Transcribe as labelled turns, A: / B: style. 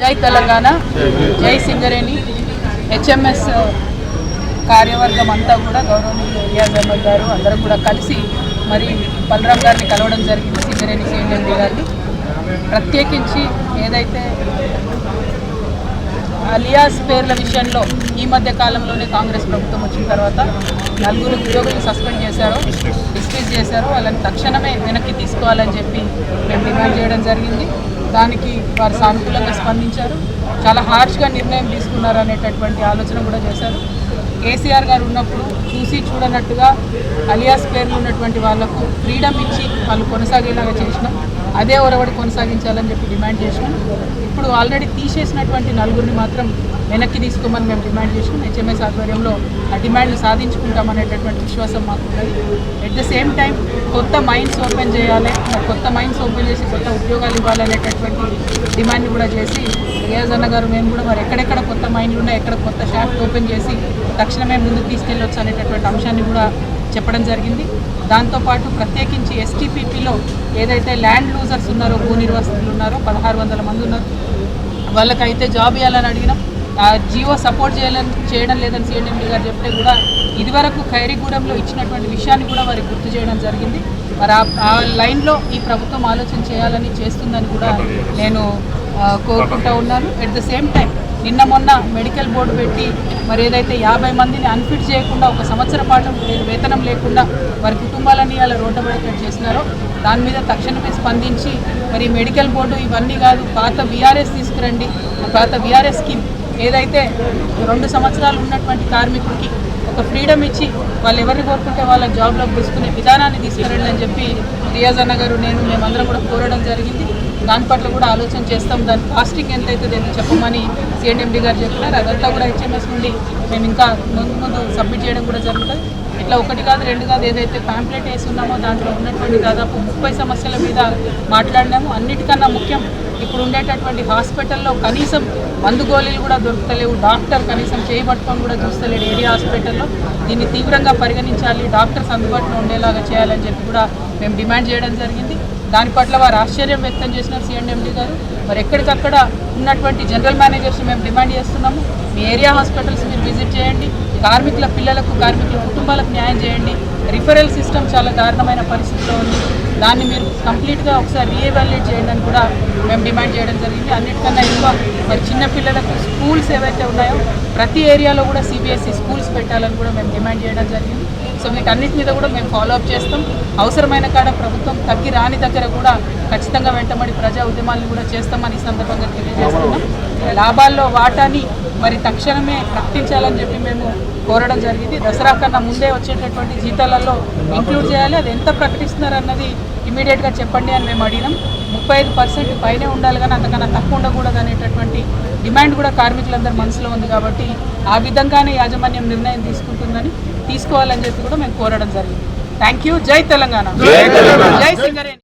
A: జై తెలంగాణ జై సింగరేణి. హెచ్ఎంఎస్ కార్యవర్గం అంతా కూడా గౌరవనీయులు ఏఆర్ అహ్మద్ గారు అందరం కూడా కలిసి మరి బలరాం గారిని కలవడం జరిగింది సింగరేణి సిఎండి గారిని. ప్రత్యేకించి ఏదైతే అలియాస్ పేర్ల విషయంలో ఈ మధ్య కాలంలోనే కాంగ్రెస్ ప్రభుత్వం వచ్చిన తర్వాత నలుగురు ఉద్యోగులు సస్పెండ్ చేశారో డిస్మిస్ చేశారో. వాళ్ళని తక్షణమే వెనక్కి తీసుకోవాలని చెప్పి మేము డిమాండ్ చేయడం జరిగింది. దానికి వారు సానుకూలంగా స్పందించారు. చాలా హార్ష్గా నిర్ణయం తీసుకున్నారు అనేటటువంటి ఆలోచన కూడా చేశారు. కేసీఆర్ గారు ఉన్నప్పుడు చూసి చూడనట్టుగా అలియాస్ పేర్లు ఉన్నటువంటి వాళ్ళకు ఫ్రీడమ్ ఇచ్చి వాళ్ళు కొనసాగేలాగా చేసినాం అదే ఒరవడి కొనసాగించాలని చెప్పి డిమాండ్ చేసినాం. ఇప్పుడు ఆల్రెడీ తీసేసినటువంటి నలుగురిని మాత్రం వెనక్కి తీసుకోమని మేము డిమాండ్ చేసినాం. హెచ్ఎంఎస్ ఆధ్వర్యంలో ఆ డిమాండ్లు సాధించుకుంటామనేటటువంటి విశ్వాసం మాకు ఉన్నది ఎట్ ద సేమ్ టైం కొత్త మైండ్స్ ఓపెన్ చేయాలి కొత్త మైండ్స్ ఓపెన్ చేసి కొత్త ఉద్యోగాలు ఇవ్వాలనేటటువంటి డిమాండ్ కూడా చేసి రియాజ్ అన్న గారు మేము కూడా మరి ఎక్కడెక్కడ కొత్త మైండ్లు ఉన్నాయి ఎక్కడ కొత్త షాఫ్ట్ ఓపెన్ చేసి తక్షణమే ముందుకు తీసుకెళ్ళొచ్చు అనేటటువంటి అంశాన్ని కూడా చెప్పడం జరిగింది. దాంతోపాటు ప్రత్యేకించి ఎస్టీపీపీలో ఏదైతే ల్యాండ్ లూజర్స్ ఉన్నారో భూ నిర్వాసితులు ఉన్నారో పదహారు వందల మంది ఉన్నారు. వాళ్ళకైతే జాబ్ ఇవ్వాలని అడిగినాం. జియో సపోర్ట్ చేయాలని చేయడం లేదని సిఎండి గారు చెప్తే కూడా ఇదివరకు ఖైరీగూడెంలో ఇచ్చినటువంటి విషయాన్ని కూడా వారికి గుర్తు చేయడం జరిగింది. మరి ఆ- లైన్లో ఈ ప్రభుత్వం ఆలోచన చేయాలని చేస్తుందని కూడా నేను కోరుకుంటూ ఉన్నాను. ఎట్ ద సేమ్ టైం నిన్న మొన్న మెడికల్ బోర్డు పెట్టి మరి ఏదైతే యాభై మందిని అన్ఫిట్ చేయకుండా ఒక సంవత్సర పాటు వేతనం లేకుండా వారి కుటుంబాలని అలా రోడ్డబడేటట్టు చేసినారో దాని మీద తక్షణమే స్పందించి మరి మెడికల్ బోర్డు ఇవన్నీ కాదు పాత విఆర్ఎస్ తీసుకురండి. పాత విఆర్ఎస్ స్కీమ్ ఏదైతే రెండు సంవత్సరాలు ఉన్నటువంటి కార్మికుడికి ఒక ఫ్రీడమ్ ఇచ్చి వాళ్ళు ఎవరిని కోరుకుంటే వాళ్ళ జాబ్లోకి తీసుకునే విధానాన్ని తీసుకురండి అని చెప్పి రియాజ్ అన్న గారు నేను మేమందరం కూడా కోరడం జరిగింది. దాని పట్ల కూడా ఆలోచన చేస్తాం. దాని కాస్టింగ్ ఎంత అవుతుంది ఎంత చెప్పమని సిఎండిఎండి గారు చెప్పినారు. అదంతా కూడా హెచ్ఎంఎస్ నుండి మేము ఇంకా ముందు ముందు సబ్మిట్ చేయడం కూడా జరుగుతుంది. ఇట్లా ఒకటి కాదు రెండు కాదు ఏదైతే ప్యాంప్లెట్ వేసి ఉన్నామో దాంట్లో ఉన్నటువంటి దాదాపు ముప్పై సమస్యల మీద మాట్లాడినాము. అన్నిటికన్నా ముఖ్యం ఇప్పుడు ఉండేటటువంటి హాస్పిటల్లో కనీసం మందు గోళీలు కూడా దొరుకుతలేవు. డాక్టర్ కనీసం చేయబట్టుకొని కూడా చూస్తలేడు ఏరియా హాస్పిటల్లో. దీన్ని తీవ్రంగా పరిగణించాలి. డాక్టర్స్ అందుబాటులో ఉండేలాగా చేయాలని చెప్పి కూడా మేము డిమాండ్ చేయడం జరిగింది. దాని పట్ల వారు ఆశ్చర్యం వ్యక్తం చేసినారు సిఎండిఎండి గారు మరి ఎక్కడికక్కడ ఉన్నటువంటి జనరల్ మేనేజర్స్ మేము డిమాండ్ చేస్తున్నాము. మీ ఏరియా హాస్పిటల్స్ మీరు విజిట్ చేయండి. కార్మికుల పిల్లలకు కార్మికుల కుటుంబాలకు న్యాయం చేయండి. రిఫరల్ సిస్టమ్ చాలా దారుణమైన పరిస్థితిలో ఉంది. దాన్ని మీరు కంప్లీట్గా ఒకసారి రీఎవాల్యుయేట్ చేయండి అని కూడా మేము డిమాండ్ చేయడం జరిగింది. అన్నిటికన్నా ఎక్కువ మరి చిన్నపిల్లలకు స్కూల్స్ ఏవైతే ఉన్నాయో ప్రతి ఏరియాలో కూడా సిబిఎస్ఈ స్కూల్స్ పెట్టాలని కూడా మేము డిమాండ్ చేయడం జరిగింది. సో వీటన్నిటి మీద కూడా మేము ఫాలో అప్ చేస్తాం. అవసరమైన కాడ ప్రభుత్వం తగ్గి రాని దగ్గర కూడా ఖచ్చితంగా వెంటబడి ప్రజా ఉద్యమాలను కూడా చేస్తామని ఈ సందర్భంగా తెలియజేస్తున్నాం. లాభాల్లో వాటాని మరి తక్షణమే ప్రకటించాలని చెప్పి మేము కోరడం జరిగింది. దసరా కన్నా ముందే వచ్చేటటువంటి జీతాలలో ఇంక్లూడ్ చేయాలి. అది ఎంత ప్రకటిస్తున్నారన్నది ఇమీడియట్గా చెప్పండి అని మేము అడిగినాం. ముప్పై ఐదు పర్సెంట్ పైనే ఉండాలి కానీ అంతకన్నా తక్కువ ఉండకూడదు అనేటటువంటి డిమాండ్ కూడా కార్మికులందరి మనసులో ఉంది కాబట్టి ఆ విధంగానే యాజమాన్యం నిర్ణయం తీసుకుంటుందని తీసుకోవాలని చెప్పి కూడా మేము కోరడం జరిగింది. థ్యాంక్ యూ జై తెలంగాణ. జై సింగరేణి.